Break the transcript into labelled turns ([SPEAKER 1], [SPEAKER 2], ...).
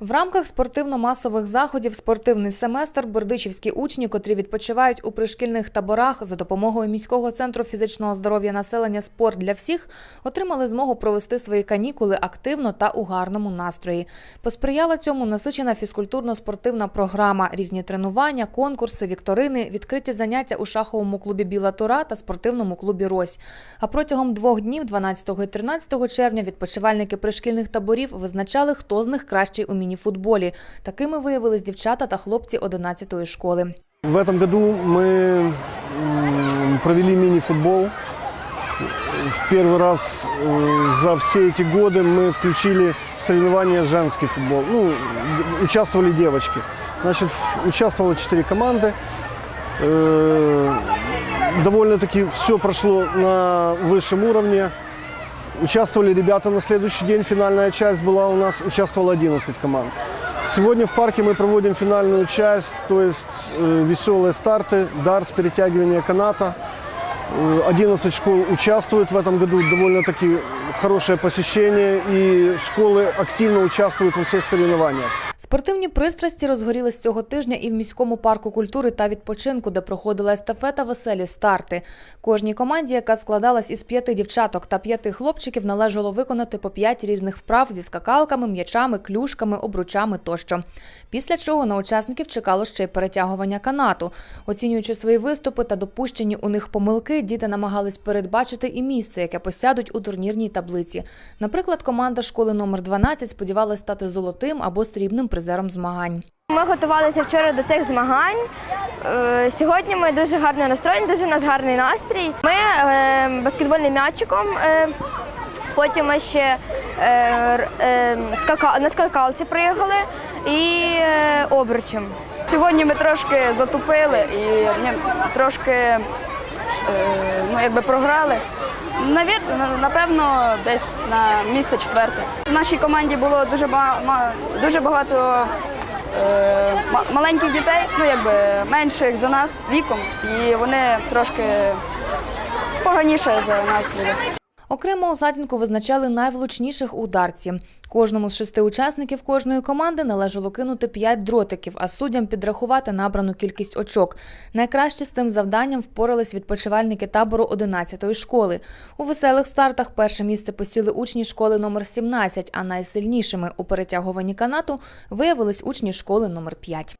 [SPEAKER 1] В рамках спортивно-масових заходів спортивний семестр бердичівські учні, котрі відпочивають у пришкільних таборах за допомогою міського центру фізичного здоров'я населення Спорт для всіх, отримали змогу провести свої канікули активно та у гарному настрої. Посприяла цьому насичена фізкультурно-спортивна програма, різні тренування, конкурси, вікторини, відкриті заняття у шаховому клубі Біла Тура та спортивному клубі Рось. А протягом двох днів, 12 і 13 червня, відпочивальники пришкільних таборів визначали, хто з них кращий у мініфутболі. Такими виявились дівчата та хлопці 11-ї школи.
[SPEAKER 2] В этом году мы м, провели мини-футбол. В первый раз э, за все эти годы мы включили в соревнования женский футбол. Ну, д- участвовали девочки. Значит, в- участвовало четыре команды. Э, Довольно-таки все прошло на высшем уровне. Участвовали ребята на следующий день. Финальная часть была у нас, участвовало 11 команд. Сегодня в парке мы проводим финальную часть, то есть э, веселые старты, дартс, перетягивание каната. Э, 11 школ участвуют в этом году, довольно-таки хорошее посещение, и школы активно участвуют во всех соревнованиях.
[SPEAKER 1] Спортивні пристрасті розгорілись цього тижня і в міському парку культури та відпочинку, де проходила естафета веселі старти. Кожній команді, яка складалась із п'яти дівчаток та п'яти хлопчиків, належало виконати по п'ять різних вправ зі скакалками, м'ячами, клюшками, обручами тощо. Після чого на учасників чекало ще й перетягування канату. Оцінюючи свої виступи та допущені у них помилки, діти намагались передбачити і місце, яке посядуть у турнірній таблиці. Наприклад, команда школи номер 12 сподівалась стати золотим або срібним призером змагань.
[SPEAKER 3] Ми готувалися вчора до цих змагань. Е, Сьогодні ми дуже гарно настроєні, дуже у нас гарний настрій. Ми е, баскетбольним м'ячиком. е, Потім ми ще на скакалці приїхали і обручем.
[SPEAKER 4] Сьогодні ми трошки затупили і ні, трошки ну, якби програли. Навір, напевно, десь на місце четверте. В нашій команді було дуже багато, дуже багато е, маленьких дітей, ну якби менших за нас віком, і вони трошки поганіше за нас були.
[SPEAKER 1] Окремо у затінку визначали найвлучніших ударці. Кожному з шести учасників кожної команди належало кинути п'ять дротиків, а суддям підрахувати набрану кількість очок. Найкраще з тим завданням впорались відпочивальники табору 11-ї школи. У веселих стартах перше місце посіли учні школи номер 17, а найсильнішими у перетягуванні канату виявились учні школи номер 5.